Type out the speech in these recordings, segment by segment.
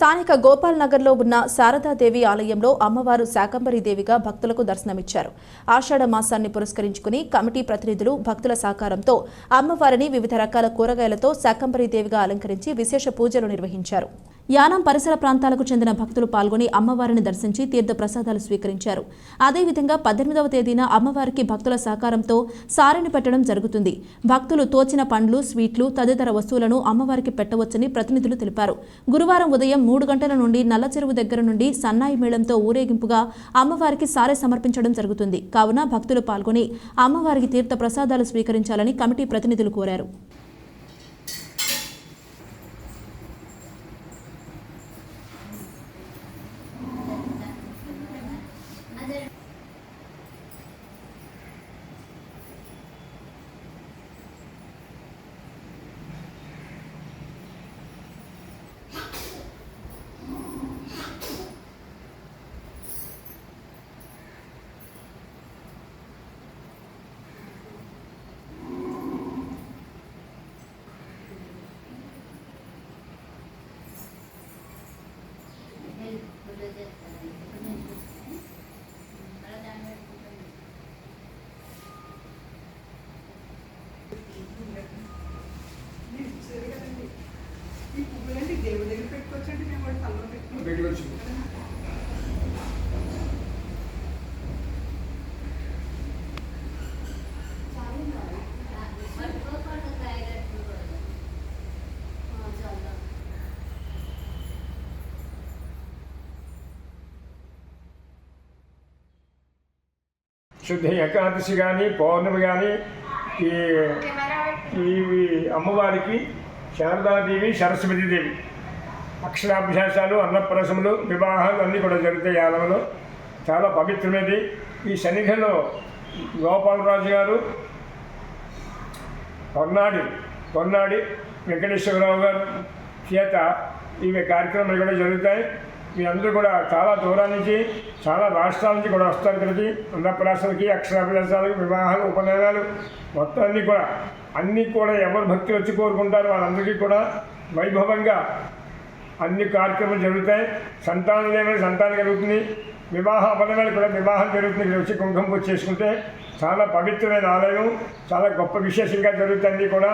స్థానిక గోపాల్ నగర్లో ఉన్న శారదాదేవి ఆలయంలో అమ్మవారు శాకంబరీదేవిగా భక్తులకు దర్శనమిచ్చారు. ఆషాఢ మాసాన్ని పురస్కరించుకుని కమిటీ ప్రతినిధులు భక్తుల సహకారంతో అమ్మవారిని వివిధ రకాల కూరగాయలతో శాకంబరి దేవిగా అలంకరించి విశేష పూజలు నిర్వహించారు. యానం పరిసర ప్రాంతాలకు చెందిన భక్తులు పాల్గొని అమ్మవారిని దర్శించి తీర్థ ప్రసాదాలు స్వీకరించారు అదేవిధంగా పద్దెనిమిదవ తేదీన అమ్మవారికి భక్తుల సహకారంతో సారెని పెట్టడం జరుగుతుంది. భక్తులు తోచిన పండ్లు స్వీట్లు తదితర వస్తువులను అమ్మవారికి పెట్టవచ్చని ప్రతినిధులు తెలిపారు. గురువారం ఉదయం మూడు గంటల నుండి నల్ల చెరువు దగ్గర నుండి సన్నాయి మేళంతో ఊరేగింపుగా అమ్మవారికి సారె సమర్పించడం జరుగుతుంది. కావున భక్తులు పాల్గొని అమ్మవారికి తీర్థ ప్రసాదాలు స్వీకరించాలని కమిటీ ప్రతినిధులు కోరారు. శుద్ధ ఏకాదశి కానీ పౌర్ణమి కానీ ఈ ఇవి అమ్మవారికి శారదాదేవి సరస్వతీదేవి అక్షరాభ్యాసాలు అన్నప్రసములు వివాహాలు అన్నీ కూడా జరుగుతాయి ఆలయంలో. చాలా పవిత్రమైనది. ఈ సన్నిధిలో గోపాలరాజు గారు కొన్నాడి కొన్నాడి వెంకటేశ్వరరావు గారు చేత ఇవి కార్యక్రమాలు కూడా జరుగుతాయి. మీ అందరూ కూడా చాలా దూరం నుంచి చాలా రాష్ట్రాల నుంచి కూడా వస్తారు ఇక్కడికి. అన్నప్రాసలకి అక్షరాభ్యాసాలకు వివాహాలు ఉపనయనాలు మొత్తం అన్నీ కూడా అన్నీ కూడా ఎవరు భక్తులు వచ్చి కోరుకుంటారు వాళ్ళందరికీ కూడా వైభవంగా అన్ని కార్యక్రమాలు జరుగుతాయి. సంతానం లేని సంతానం కలుగుతుంది వివాహ అపనవేళ కూడా వివాహం జరుగుతుంది. ఇక్కడ వచ్చి కుంకుమ పూజ చేసుకుంటే చాలా పవిత్రమైన ఆలయం చాలా గొప్ప విశేషంగా జరుగుతుంది కూడా.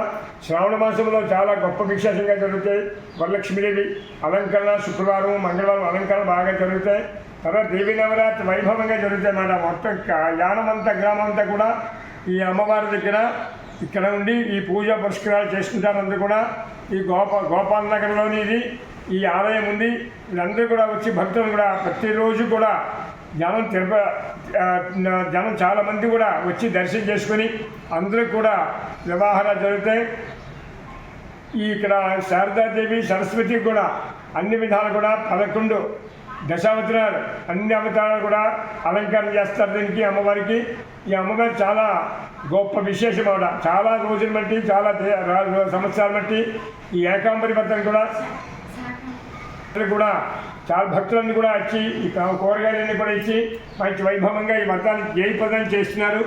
శ్రావణ మాసంలో చాలా గొప్ప విశేషంగా జరుగుతాయి. వరలక్ష్మీదేవి అలంకరణ శుక్రవారం మంగళవారం అలంకరణ బాగా జరుగుతాయి. తర్వాత దేవి నవరాత్రి వైభవంగా జరుగుతాయి అన్నమాట. మొత్తం యానమంతా గ్రామం అంతా కూడా ఈ అమ్మవారి దగ్గర ఇక్కడ ఉండి ఈ పూజా పురస్కారాలు చేసుకుంటారు కూడా. ఈ గోపా గోపాల్ నగర్లోని ఇది. ఈ ఆలయం ఉంది. వీళ్ళందరూ కూడా వచ్చి భక్తులు కూడా ప్రతిరోజు కూడా జనం తిరుప జనం చాలామంది కూడా వచ్చి దర్శనం చేసుకొని అందరూ కూడా వ్యవహారాలు జరుగుతాయి. ఈ ఇక్కడ శారదాదేవి సరస్వతి కూడా అన్ని విధాలు కూడా పదకొండు దశావతారాలు అన్ని అవతారాలు కూడా అలంకరణ చేస్తారు దీనికి అమ్మవారికి. ఈ అమ్మవారి చాలా గొప్ప విశేషం ఆవిడ. చాలా రోజులు బట్టి చాలా సంవత్సరాలు బట్టి ఈ ఏకాంబరి వ్రతం కూడా కూడా చాలా భక్తులన్నీ కూడా వచ్చి ఈ కూరగాయలన్నీ కూడా ఇచ్చి మంచి వైభవంగా ఈ వ్రతాన్ని జయపదం చేస్తున్నారు.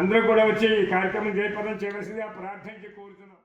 అందరూ కూడా వచ్చి ఈ కార్యక్రమం జయప్రదం చేయవలసిందిగా ప్రార్థించి కోరుతున్నాం.